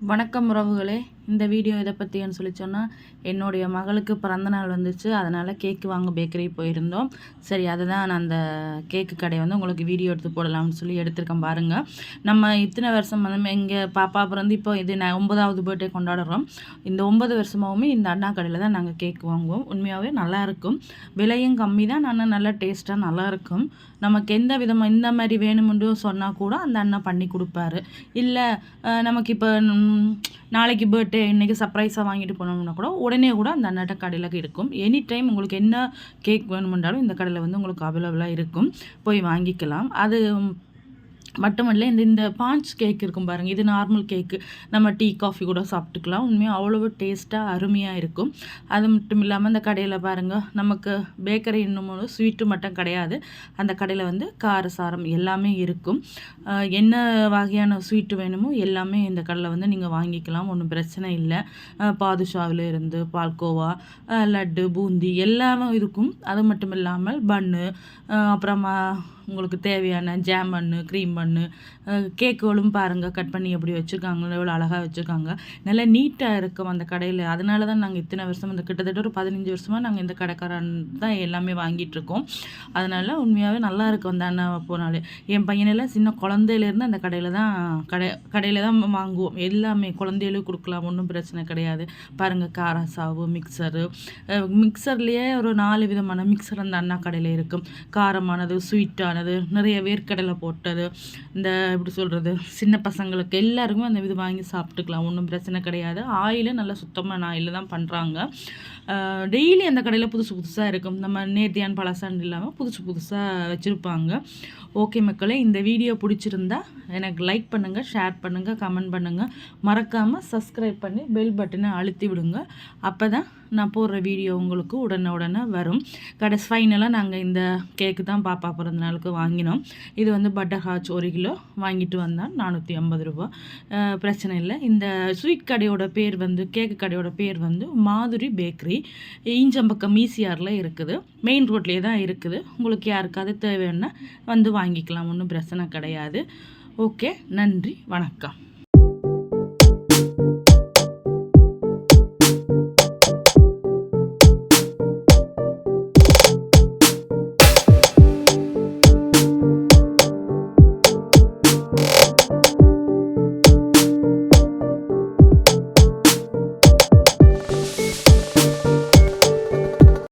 வணக்கம் உறவுகளே. இந்த வீடியோ இதை பற்றின்னு சொல்லி சொன்னால் என்னுடைய மகளுக்கு பிறந்தநாள் வந்துச்சு. அதனால் கேக்கு வாங்க பேக்கரி போயிருந்தோம். சரி அதுதான் நான் அந்த கேக்கு கடையை வந்து உங்களுக்கு வீடியோ எடுத்து போடலாம்னு சொல்லி எடுத்திருக்கேன் பாருங்கள் நம்ம இத்தனை வருஷம் வந்து எங்கள் பாப்பா பிறந்து இப்போ இது நான் ஒன்பதாவது பர்த்டே கொண்டாடுறோம். இந்த ஒன்பது வருஷமாகவுமே இந்த அண்ணா கடையில் தான் நாங்கள் கேக் வாங்குவோம். உண்மையாகவே நல்லாயிருக்கும் விலையும் கம்மி தான் ஆனால் நல்லா டேஸ்ட்டாக நல்லாயிருக்கும் நமக்கு எந்த விதமாக இந்த மாதிரி வேணுமென்று சொன்னால் கூட அந்த அண்ணா பண்ணி கொடுப்பாரு. இல்லை நமக்கு இப்போ நாளைக்கு பர்த்டே இன்றைக்கி சர்ப்ரைஸாக வாங்கிட்டு போனோம்னா கூட உடனே கூட அந்த அண்ணாட்ட கடையில் இருக்கும். எனி டைம் உங்களுக்கு என்ன கேக் வேணுமென்றாலும் இந்த கடையில் வந்து உங்களுக்கு அவைலபிளாக இருக்கும். போய் வாங்கிக்கலாம். அது மட்டுமல்ல இந்த இந்த பாஞ்ச் கேக் இருக்கும் பாருங்கள் இது நார்மல் கேக்கு நம்ம டீ காஃபி கூட சாப்பிட்டுக்கலாம். உண்மையாக அவ்வளோ டேஸ்ட்டாக அருமையாக இருக்கும். அது மட்டும் இல்லாமல் அந்த கடையில் பாருங்கள் நமக்கு பேக்கரி இன்னும் ஸ்வீட்டு மட்டும் கிடையாது. அந்த கடையில் வந்து காரசாரம் எல்லாமே இருக்கும். என்ன வகையான ஸ்வீட்டு வேணுமோ எல்லாமே இந்த கடையில் வந்து நீங்கள் வாங்கிக்கலாம். ஒன்றும் பிரச்சனை இல்லை. பாதுஷாவில் இருந்து பால்கோவா லட்டு பூந்தி எல்லாமே இருக்கும். அது மட்டும் இல்லாமல் பன்னு அப்புறமா உங்களுக்கு தேவையான ஜாம் பண்ணு க்ரீம் ஒன்று கேக்குகளும் பாருங்கள் கட் பண்ணி எப்படி வச்சுருக்காங்க எவ்வளோ அழகாக வச்சுருக்காங்க. நல்லா நீட்டாக இருக்கும் அந்த கடையில். அதனால தான் நாங்கள் இத்தனை வருஷம் இந்த கிட்டத்தட்ட ஒரு பதினஞ்சு வருஷமாக நாங்கள் இந்த கடைக்காரன் தான் எல்லாமே வாங்கிட்டு இருக்கோம். அதனால உண்மையாகவே நல்லா இருக்கும் அந்த அண்ணா போனாலே. என் பையனெல்லாம் சின்ன குழந்தையிலேருந்து அந்த கடையில் தான் கடை கடையில் தான் வாங்குவோம். எல்லாமே குழந்தையிலும் கொடுக்கலாம் ஒன்றும் பிரச்சனை கிடையாது. பாருங்கள் காராசாவு மிக்சரு மிக்சர்லேயே ஒரு நாலு விதமான மிக்சர் அந்த அண்ணா கடையில் இருக்கும் காரமானது ஸ்வீட்டானது நிறைய வேர்க்கடலை போட்டது. இந்த எப்படி சொல்கிறது சின்ன பசங்களுக்கு எல்லாருக்குமே அந்த இது வாங்கி சாப்பிட்டுக்கலாம். ஒன்றும் பிரச்சனை கிடையாது. ஆயிலும் நல்லா சுத்தமான ஆயில் தான் பண்ணுறாங்க டெய்லி அந்த கடையில் புதுசு புதுசாக இருக்கும். நம்ம நேர்த்தியான் பழசான் இல்லாமல் புதுசு புதுசாக வச்சுருப்பாங்க. ஓகே மக்களே இந்த வீடியோ பிடிச்சிருந்தா எனக்கு லைக் பண்ணுங்கள் ஷேர் பண்ணுங்கள் கமெண்ட் பண்ணுங்கள் மறக்காமல் சப்ஸ்கிரைப் பண்ணி பெல் பட்டனை அழுத்தி விடுங்க. அப்போ தான் நான் போடுற வீடியோ உங்களுக்கு உடனே உடனே வரும். கடைசி ஃபைனலாக நாங்கள் இந்த கேக்கு தான் பாப்பா பிறந்த நாளுக்கு வாங்கினோம். இது வந்து பட்டர் ஹாச் ஒரு ஒரு கிலோ வாங்கிட்டு வந்தால் நானூற்றி ஐம்பது ரூபா. பிரச்சனை இல்லை. இந்த ஸ்வீட் கடையோட பேர் வந்து கேக்கு கடையோட பேர் வந்து மாதுரி பேக்கரி. ஈஞ்சம்பக்கம் ஈசிஆரில் இருக்குது. மெயின் ரோட்லேயே தான் இருக்குது. உங்களுக்கு யாருக்காவது தேவைன்னா வந்து வாங்கிக்கலாம். ஒன்றும் பிரச்சனை கிடையாது. ஓகே நன்றி வணக்கம்.